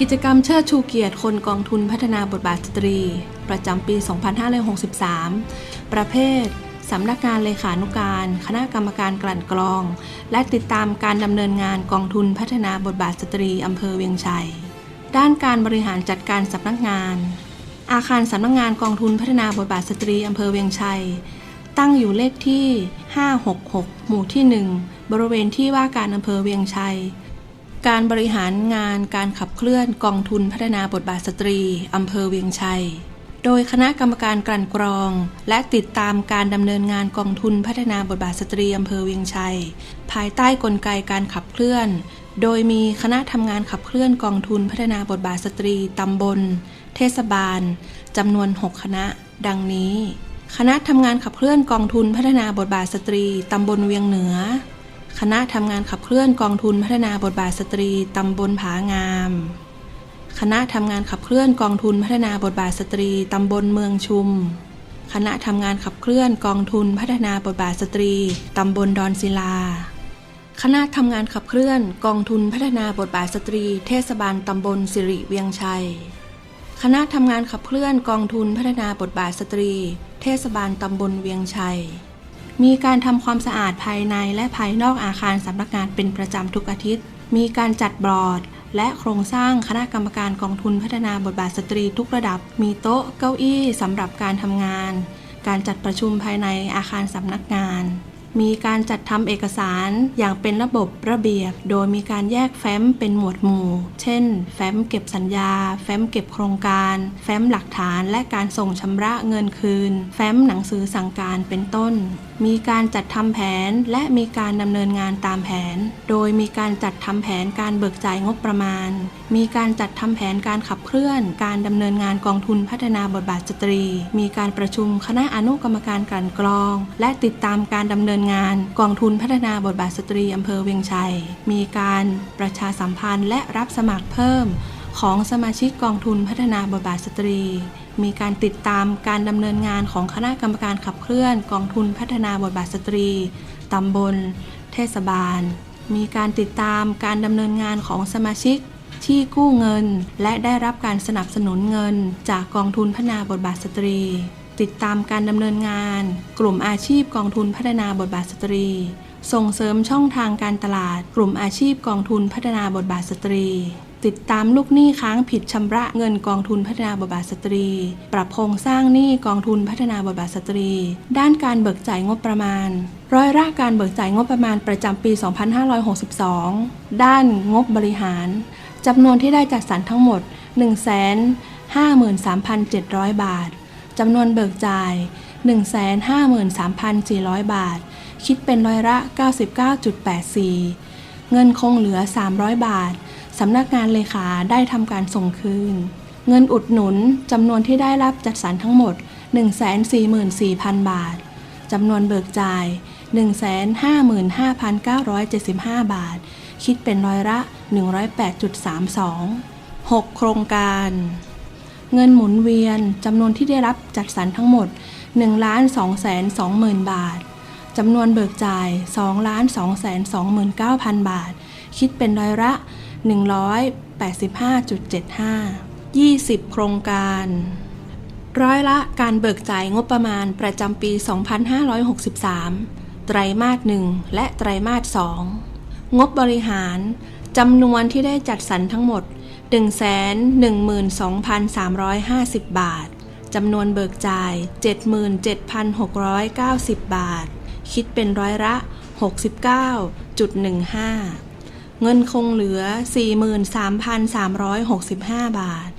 กิจกรรมเชิดชูเกียรติคนกองทุนพัฒนาบทบาทสตรี ประจำปี 2563 ประเภท สำนักงานเลขานุการ คณะกรรมการกลั่นกรอง และติดตามการดำเนินงานกองทุนพัฒนาบทบาทสตรีอำเภอเวียงชัย ด้านการบริหารจัดการสำนักงาน อาคารสำนักงานกองทุนพัฒนาบทบาทสตรีอำเภอเวียงชัย ตั้งอยู่เลขที่ 566 หมู่ที่ 1 บริเวณที่ว่าการอำเภอเวียงชัย การบริหารงานการขับเคลื่อนกองทุนพัฒนาบทบาทสตรี อำเภอเวียงชัย โดยคณะกรรมการกลั่นกรอง และติดตามการดำเนินงานกองทุนพัฒนาบทบาทสตรีอำเภอเวียงชัย ภายใต้กลไกการขับเคลื่อน โดยมีคณะทำงานขับเคลื่อนกองทุนพัฒนาบทบาทสตรีตำบล เทศบาลจำนวน 6 คณะ ดังนี้ คณะทำงานขับเคลื่อนกองทุนพัฒนาบทบาทสตรีตำบลเวียงเหนือ คณะทำงานขับเคลื่อนกองทุนพัฒนาบทบาทสตรีตำบลผางาม คณะทำงานขับเคลื่อนกองทุนพัฒนาบทบาทสตรีตำบลเมืองชุม คณะทำงานขับเคลื่อนกองทุนพัฒนาบทบาทสตรีตำบลดอนศิลา คณะทำงานขับเคลื่อนกองทุนพัฒนาบทบาทสตรี เทศบาลตำบลสิริเวียงชัย คณะทำงานขับเคลื่อนกองทุนพัฒนาบทบาทสตรี เทศบาลตำบลเวียงชัย มีการทำความสะอาดภายในและภายนอกอาคารสำนักงานเป็นประจำทุกอาทิตย์ มีการจัดบอร์ด และโครงสร้างคณะกรรมการกองทุนพัฒนาบทบาทสตรีทุกระดับ มีโต๊ะเก้าอี้สำหรับการทำงาน การจัดประชุมภายในอาคารสำนักงาน มีการจัดทำเอกสารอย่างเป็นระบบระเบียบ โดยมีการแยกแฟ้มเป็นหมวดหมู่ เช่น แฟ้มเก็บสัญญา แฟ้มเก็บโครงการ แฟ้มหลักฐานและการส่งชำระเงินคืน แฟ้มหนังสือสั่งการเป็นต้นมีการจัดทำแผนและมีการดำเนินงานตามแผน โดยมีการจัดทำแผนการเบิกจ่ายงบประมาณ มีการจัดทำแผนการขับเคลื่อน การดำเนินงานกองทุนพัฒนาบทบาทสตรี มีการประชุมคณะอนุกรรมการกลั่นกรอง และติดตามการดำเนินงานกองทุนพัฒนาบทบาทสตรีอำเภอเวียงชัย มีการประชาสัมพันธ์และรับสมัครเพิ่ม ของสมาชิกกองทุนพัฒนาบทบาทสตรี มีการติดตามการดำเนินงานของคณะกรรมการขับเคลื่อน กองทุนพัฒนาบทบาทสตรีตำบล เทศบาล มีการติดตามการดำเนินงานของสมาชิกที่กู้เงิน และได้รับการสนับสนุนเงิน จากกองทุนพัฒนาบทบาทสตรี ติดตามการดำเนินงาน กลุ่มอาชีพกองทุนพัฒนาบทบาทสตรี ส่งเสริมช่องทางการตลาด กลุ่มอาชีพกองทุนพัฒนาบทบาทสตรี ติดตามลูกหนี้ค้างผิดชำระเงินกองทุนพัฒนาบทบาทสตรี ปรับโครงสร้างหนี้กองทุนพัฒนาบทบาทสตรี ด้านการเบิกจ่ายงบประมาณ ร้อยละการเบิกจ่ายงบประมาณประจำปี 2562 ด้านงบบริหารจำนวนที่ได้จัดสรรทั้งหมด 153,700 บาทจำนวนเบิกจ่าย 153,400 บาท คิดเป็นร้อยละ 99.84 เงินคงเหลือ 300 บาท สำนักงานเลขาได้ทำการส่งคืน เงินอุดหนุนจำนวนที่ได้รับจัดสรรทั้งหมด 144,000 บาท จำนวนเบิกจ่าย 155,975 บาท คิดเป็นร้อยละ 108.32 6 โครงการ เงินหมุนเวียนจำนวนที่ได้รับจัดสรรทั้งหมด 1 2 2 0 0 0 0 บาท จำนวนเบิกจ่าย 2 2 2 9 0 0 0 บาท คิดเป็นร้อยละ 185.75 20 โครงการ ร้อยละการเบิกจ่ายงบประมาณประจำปี 2563 ไตรมาส 1 และไตรมาส 2 งบบริหาร จำนวนที่ได้จัดสรรทั้งหมด 112,350 บาท จำนวนเบิกจ่าย 77,690 บาท คิดเป็นร้อยละ 69.15 เงินคงเหลือ 43,365 บาท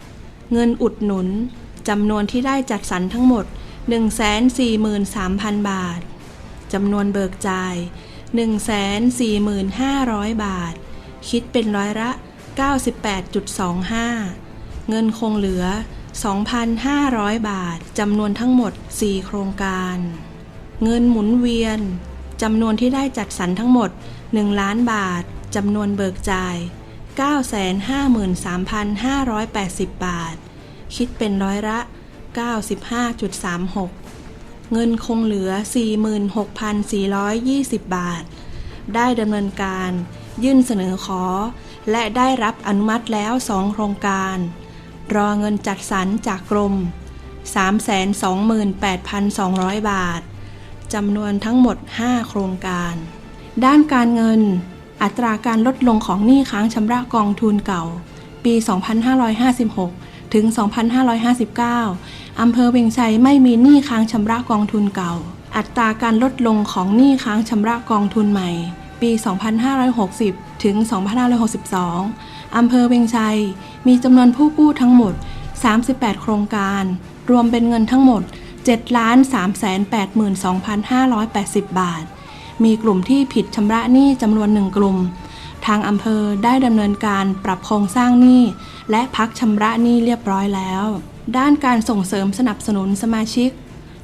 เงินอุดหนุนจำนวนที่ได้จัดสรรทั้งหมด 143,000 บาท จำนวนเบิกจ่าย 145,000 บาท คิดเป็นร้อยละ 98.25 เงินคงเหลือ 2,500 บาท จำนวนทั้งหมด 4 โครงการ เงินหมุนเวียนจำนวนที่ได้จัดสรรทั้งหมด 1 ล้านบาทจำนวนเบิกจ่าย 953,580 บาท คิดเป็นร้อยละ 95.36 เงินคงเหลือ 46,420 บาท ได้ดำเนินการ ยื่นเสนอขอ และได้รับอนุมัติแล้ว 2 โครงการ รอเงินจัดสรรจากกรม 328,200 บาท จำนวนทั้งหมด 5 โครงการ ด้านการเงิน อัตราการลดลงของหนี้ค้างชำระกองทุนเก่า ปี 2556 ถึง 2559 อำเภอเวียงชัยไม่มีหนี้ค้างชำระกองทุนเก่า อัตราการลดลงของหนี้ค้างชำระกองทุนใหม่ ปี 2560 ถึง 2562 อำเภอเวียงชัย มีจำนวนผู้กู้ทั้งหมด 38 โครงการ รวมเป็นเงินทั้งหมด 7,382,580 บาท มีกลุ่มที่ผิดชำระหนี้จำนวนหนึ่งกลุ่ม ทางอำเภอได้ดำเนินการปรับโครงสร้างหนี้ และพักชำระหนี้เรียบร้อยแล้ว ด้านการส่งเสริมสนับสนุนสมาชิก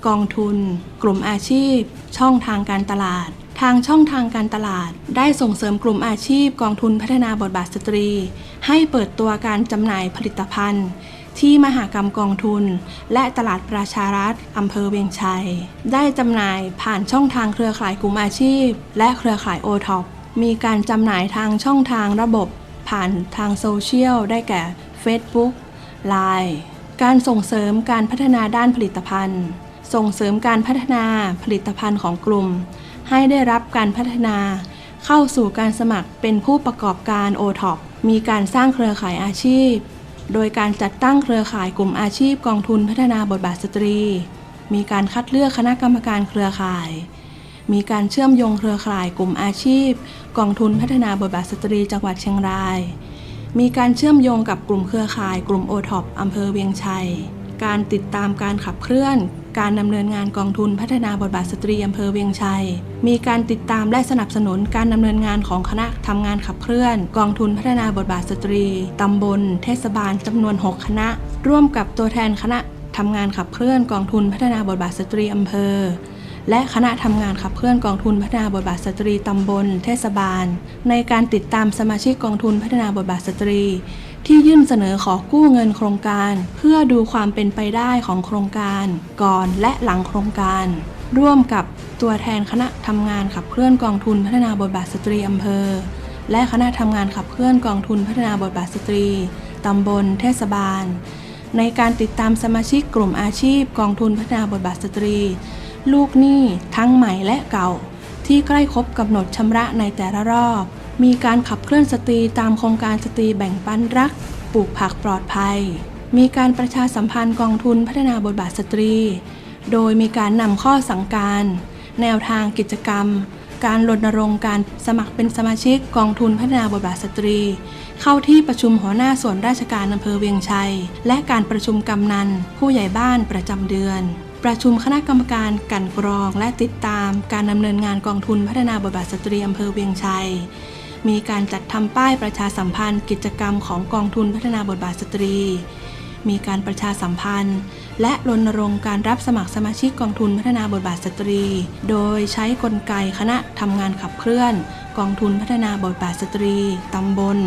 กองทุน กลุ่มอาชีพ ช่องทางการตลาดทางช่องทางการตลาด ได้ส่งเสริมกลุ่มอาชีพกองทุนพัฒนาบทบาทสตรี ให้เปิดตัวการจำหน่ายผลิตภัณฑ์ ที่มหากรรมกองทุน และตลาดประชารัฐอำเภอเวียงชัย ได้จำหน่ายผ่านช่องทางเครือข่ายกลุ่มอาชีพ และเครือข่ายโอท็อปมีการจำหน่ายทางช่องทางระบบผ่านทางโซเชียลได้แก่ Facebook Line การส่งเสริมการพัฒนาด้านผลิตภัณฑ์ ส่งเสริมการพัฒนาผลิตภัณฑ์ของกลุ่ม ให้ได้รับการพัฒนาเข้าสู่การสมัครเป็นผู้ประกอบการ o t o p มีการสร้างเครือข่ายอาชีพ โดยการจัดตั้งเครือข่ายกลุ่มอาชีพกองทุนพัฒนาบทบาทสตรี มีการคัดเลือกคณะกรรมการเครือข่าย มีการเชื่อมโยงเครือข่ายกลุ่มอาชีพ กองทุนพัฒนาบทบาทสตรีจังหวัดเชียงราย มีการเชื่อมโยงกับกลุ่มเครือข่าย กลุ่มโอท็อปอำเภอเวียงชัย การติดตามการขับเคลื่อน การดำเนินงานกองทุนพัฒนาบทบาทสตรีอำเภอเวียงชัย มีการติดตามและสนับสนุนการดำเนินงานของคณะทำงานขับเคลื่อน กองทุนพัฒนาบทบาทสตรีตำบล เทศบาลจำนวน 6 คณะ ร่วมกับตัวแทนคณะทำงานขับเคลื่อนกองทุนพัฒนาบทบาทสตรีอำเภอ และคณะทำงานขับเคลื่อนกองทุนพัฒนาบทบาทสตรีตำบล เทศบาล ในการติดตามสมาชิกกองทุนพัฒนาบทบาทสตรี ที่ยื่นเสนอขอกู้เงินโครงการ เพื่อดูความเป็นไปได้ของโครงการ ก่อนและหลังโครงการ ร่วมกับตัวแทนคณะทำงานขับเคลื่อนกองทุนพัฒนาบทบาทสตรีอำเภอ และคณะทำงานขับเคลื่อนกองทุนพัฒนาบทบาทสตรีตำบล เทศบาล ในการติดตามสมาชิกกลุ่มอาชีพ กองทุนพัฒนาบทบาทสตรี ลูกหนี้ทั้งใหม่และเก่า ที่ใกล้ครบกำหนดชำระในแต่ละรอบ มีการขับเคลื่อนสตรีตามโครงการสตรีแบ่งปันรัก ปลูกผักปลอดภัย มีการประชาสัมพันธ์กองทุนพัฒนาบทบาทสตรี โดยมีการนำข้อสั่งการ แนวทางกิจกรรม การรณรงค์การสมัครเป็นสมาชิกกองทุนพัฒนาบทบาทสตรี เข้าที่ประชุมหัวหน้าส่วนราชการอำเภอเวียงชัย และการประชุมกำนัน ผู้ใหญ่บ้านประจำเดือนประชุมคณะกรรมการกันกรองและติดตามการดำเนินงานกองทุนพัฒนาบทบาทสตรีอำเภอเวียงชัย มีการจัดทำป้ายประชาสัมพันธ์ กิจกรรมของกองทุนพัฒนาบทบาทสตรี มีการประชาสัมพันธ์ และรณรงค์การรับสมัครสมาชิกกองทุนพัฒนาบทบาทสตรี โดยใช้กลไกคณะทำงานขับเคลื่อน กองทุนพัฒนาบทบาทสตรีตำบล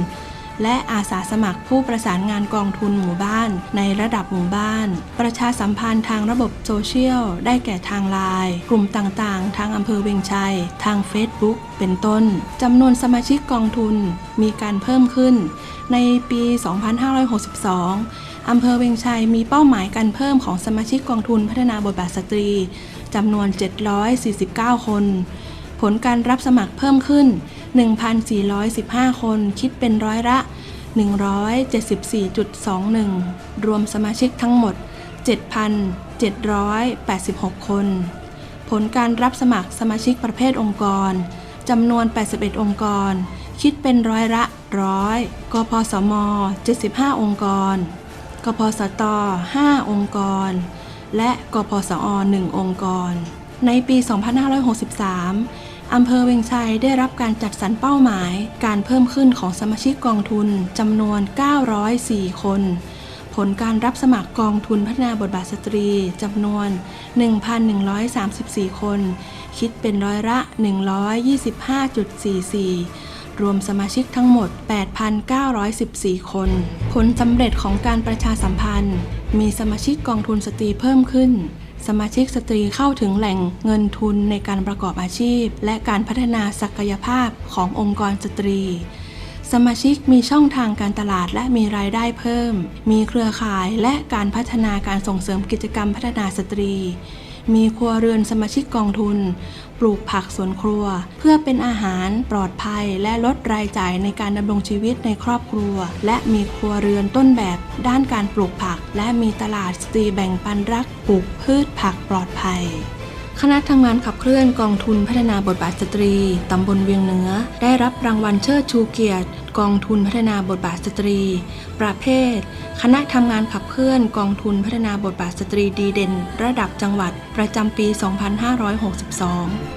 และอาสาสมัครผู้ประสานงานกองทุนหมู่บ้าน ในระดับหมู่บ้าน ประชาสัมพันธ์ทางระบบโซเชียล ได้แก่ทางไลน์กลุ่มต่างๆ ทางอำเภอเวียงชัย ทาง Facebook เป็นต้นจำนวนสมาชิกกองทุนมีการเพิ่มขึ้น ในปี 2562 อำเภอเวียงชัยมีเป้าหมายการเพิ่มของสมาชิกกองทุนพัฒนาบทบาทสตรีจำนวน 749 คน ผลการรับสมัครเพิ่มขึ้น 1,415 คน คิดเป็นร้อยละ 174.21 รวมสมาชิกทั้งหมด 7,786 คน ผลการรับสมัครสมาชิกประเภทองค์กรจำนวน 81 องค์กร คิดเป็นร้อยละร้อยกพสม 75 องค์กร กพสต 5 องค์กร และกพสอ 1 องค์กร ในปี 2563 อำเภอเวียงชัยได้รับการจัดสรรเป้าหมาย การเพิ่มขึ้นของสมาชิกกองทุนจำนวน 904 คน ผลการรับสมัครกองทุนพัฒนาบทบาทสตรีจำนวน 1,134 คน คิดเป็นร้อยละ 125.44รวมสมาชิกทั้งหมด 8,914 คน ผลสำเร็จของการประชาสัมพันธ์ มีสมาชิกกองทุนสตรีเพิ่มขึ้น สมาชิกสตรีเข้าถึงแหล่งเงินทุนในการประกอบอาชีพ และการพัฒนาศักยภาพขององค์กรสตรี สมาชิกมีช่องทางการตลาดและมีรายได้เพิ่ม มีเครือข่ายและการพัฒนาการส่งเสริมกิจกรรมพัฒนาสตรี มีครัวเรือนสมาชิกกองทุน ปลูกผักสวนครัว เพื่อเป็นอาหารปลอดภัย และลดรายจ่ายในการดำรงชีวิตในครอบครัว และมีครัวเรือนต้นแบบ ด้านการปลูกผัก และมีตลาดสตรีแบ่งปันรักปลูกพืชผักปลอดภัย คณะทำงานขับเคลื่อนกองทุนพัฒนาบทบาทสตรี ตำบลเวียงเหนือ ได้รับรางวัลเชิดชูเกียรติ กองทุนพัฒนาบทบาทสตรี ประเภท คณะทำงานขับเคลื่อนกองทุนพัฒนาบทบาทสตรีดีเด่น ระดับจังหวัดประจำปี 2562